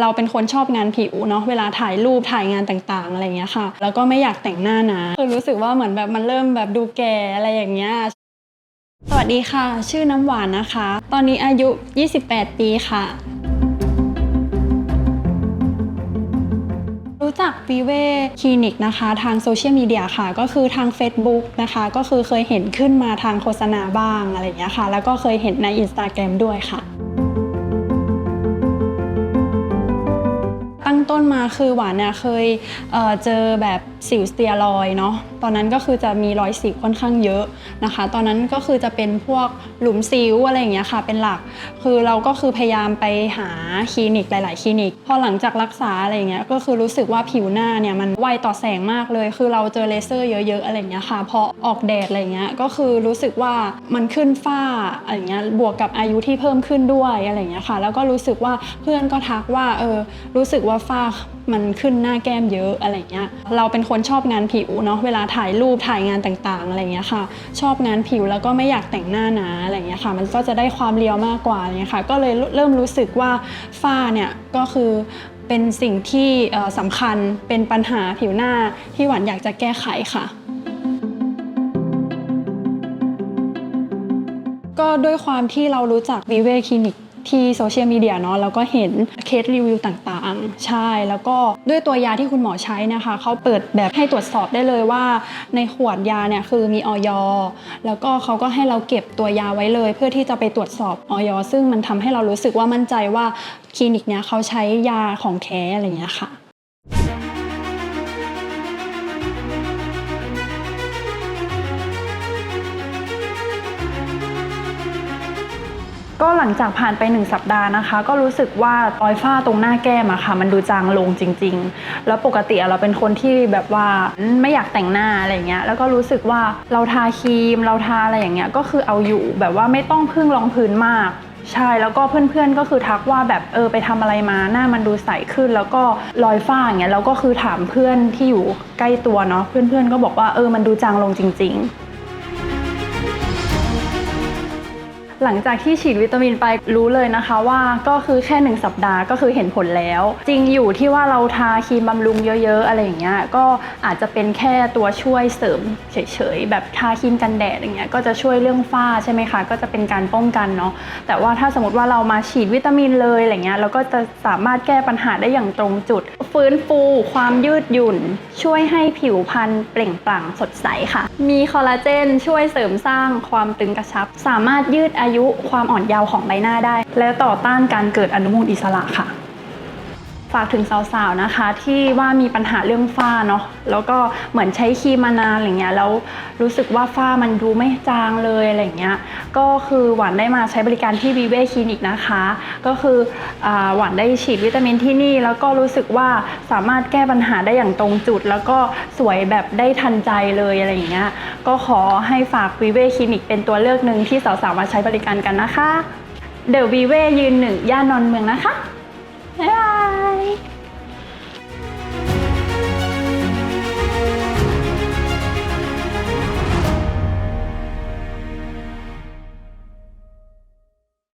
เราเป็นคนชอบงานผิวเนาะเวลาถ่ายรูปถ่ายงานต่างๆ อะไรเงี้ยค่ะ แล้วก็ไม่อยากแต่งหน้านะคือรู้สึกว่าเหมือนแบบมันเริ่มแบบดูแก่อะไรอย่างเงี้ยสวัสดีค่ะ ชื่อน้ำหวานนะคะ ตอนนี้อายุ 28 ปีค่ะ รู้จักวีเวคลินิกนะคะ ทางโซเชียลมีเดียค่ะ ก็คือทาง Facebook นะคะ ก็คือเคยเห็นขึ้นมาทางโฆษณาบ้างอะไรอย่างเงี้ยค่ะ แล้วก็เคยเห็นใน Instagram ด้วยค่ะ ต้นมาคือหวานเนี่ยเคยเเจอแบบสิวสเตียรอยเนาะ ตอนนั้นก็คือจะมีรอยสิวค่อนข้างเยอะนะคะ ตอนนั้นก็คือจะเป็นพวกหลุมสิวอะไรอย่างเงี้ยค่ะ เป็นหลัก คือเราก็คือพยายามไปหาคลินิกหลาย ๆ คลินิก พอหลังจากรักษาอะไรอย่างเงี้ย ก็คือรู้สึกว่าผิวหน้าเนี่ยมันไวต่อแสงมากเลย คือเราเจอเลเซอร์เยอะ ๆ อะไรอย่างเงี้ยค่ะ พอออกแดดอะไรเงี้ย ก็คือรู้สึกว่ามันขึ้นฝ้าอะไรเงี้ย บวกกับอายุที่เพิ่มขึ้นด้วยอะไรเงี้ยค่ะ แล้วก็รู้สึกว่าเพื่อนก็ทักว่า เออ รู้สึกว่าฝ้า มันขึ้นหน้าแก้มเยอะอะไรเงี้ยเราเป็นคนชอบงานผิวเนาะเวลาถ่ายรูปถ่ายงานต่างๆอะไรเงี้ยค่ะ ชอบงานผิวแล้วก็ไม่อยากแต่งหน้าหนาอะไรเงี้ยค่ะ มันก็จะได้ความเรียวมากกว่าอะไรเงี้ยค่ะ ก็เลยเริ่มรู้สึกว่าฝ้าเนี่ยก็คือเป็นสิ่งที่สำคัญเป็นปัญหาผิวหน้าที่หวานอยากจะแก้ไขค่ะก็ด้วยความที่เรารู้จักวีเวคลินิก ที่โซเชียลมีเดียเนาะแล้วก็เห็นเคสรีวิวต่างๆ ใช่ แล้วก็ด้วยตัวยาที่คุณหมอใช้นะคะเขาเปิดแบบให้ตรวจสอบได้เลยว่า ในขวดยาเนี่ยคือมีออยแล้วก็เขาก็ให้เราเก็บตัวยาไว้เลย เพื่อที่จะไปตรวจสอบออยซึ่งมันทำให้เรารู้สึกว่ามั่นใจว่าคลินิกเนี้ยเขาใช้ยาของแท้อะไรอย่างเงี้ยค่ะ ก็หลังจากผ่านไป 1 สัปดาห์นะคะ ก็รู้สึกว่ารอยฝ้าตรงหน้าแก้มอะค่ะ มันดูจางลงจริง ๆ แล้วปกติเราเป็นคนที่แบบว่าไม่อยากแต่งหน้าอะไรเงี้ยแล้วก็รู้สึกว่าเราทาครีม เราทาอะไรอย่างเงี้ยก็คือเอาอยู่แบบว่าไม่ต้องพึ่งรองพื้นมากใช่แล้วก็เพื่อนๆก็คือทักว่าแบบเออไปทำอะไรมาหน้ามันดูใสขึ้น แล้วก็รอยฝ้าอย่างเงี้ยเราก็คือถามเพื่อนที่อยู่ใกล้ตัวเนาะเพื่อนๆก็บอกว่าเออมันดูจางลงจริง ๆ หลังจากที่ฉีดวิตามินไปรู้เลยนะคะว่าก็คือแค่ 1 สัปดาห์ก็คือเห็นผลแล้ว จริงอยู่ที่ว่าเราทาครีมบำรุงเยอะ ๆ อะไรอย่างเงี้ยก็อาจจะเป็นแค่ตัวช่วยเสริมเฉยๆแบบทาครีมกันแดดอย่างเงี้ยก็จะช่วยเรื่องฝ้าใช่ไหมคะ ก็จะเป็นการป้องกันเนาะแต่ว่าถ้าสมมติว่าเรามาฉีดวิตามินเลยอะไรเงี้ยเราก็จะสามารถแก้ปัญหาได้อย่างตรงจุด ฟื้นฟูความยืดหยุ่น ช่วยให้ผิวพรรณเปล่งปลั่งสดใสค่ะ มีคอลลาเจนช่วยเสริมสร้างความตึงกระชับ สามารถยืดอายุความอ่อนเยาว์ของใบหน้าได้ และต่อต้านการเกิดอนุมูลอิสระค่ะ ฝากถึงสาวๆนะคะ ที่ว่ามีปัญหาเรื่องฝ้าเนาะแล้วก็เหมือนใช้ครีมมานานอะไรเงี้ยแล้วรู้สึกว่าฝ้ามันดูไม่จางเลยอะไรเงี้ยก็คือหวานได้มาใช้บริการที่วีเวคลินิกนะคะ ก็คืออหวานได้ฉีดวิตามินที่นี่ แล้วก็รู้สึกว่าสามารถแก้ปัญหาได้อย่างตรงจุด แล้วก็สวยแบบได้ทันใจเลยอะไรเงี้ยก็ขอให้ฝากวีเวคลินิกเป็นตัวเลือกหนึ่งที่สาวๆมาใช้บริการกันนะคะเดอะวีเวยืนหนึ่งย่านนอนเมืองนะคะ บ๊ายบาย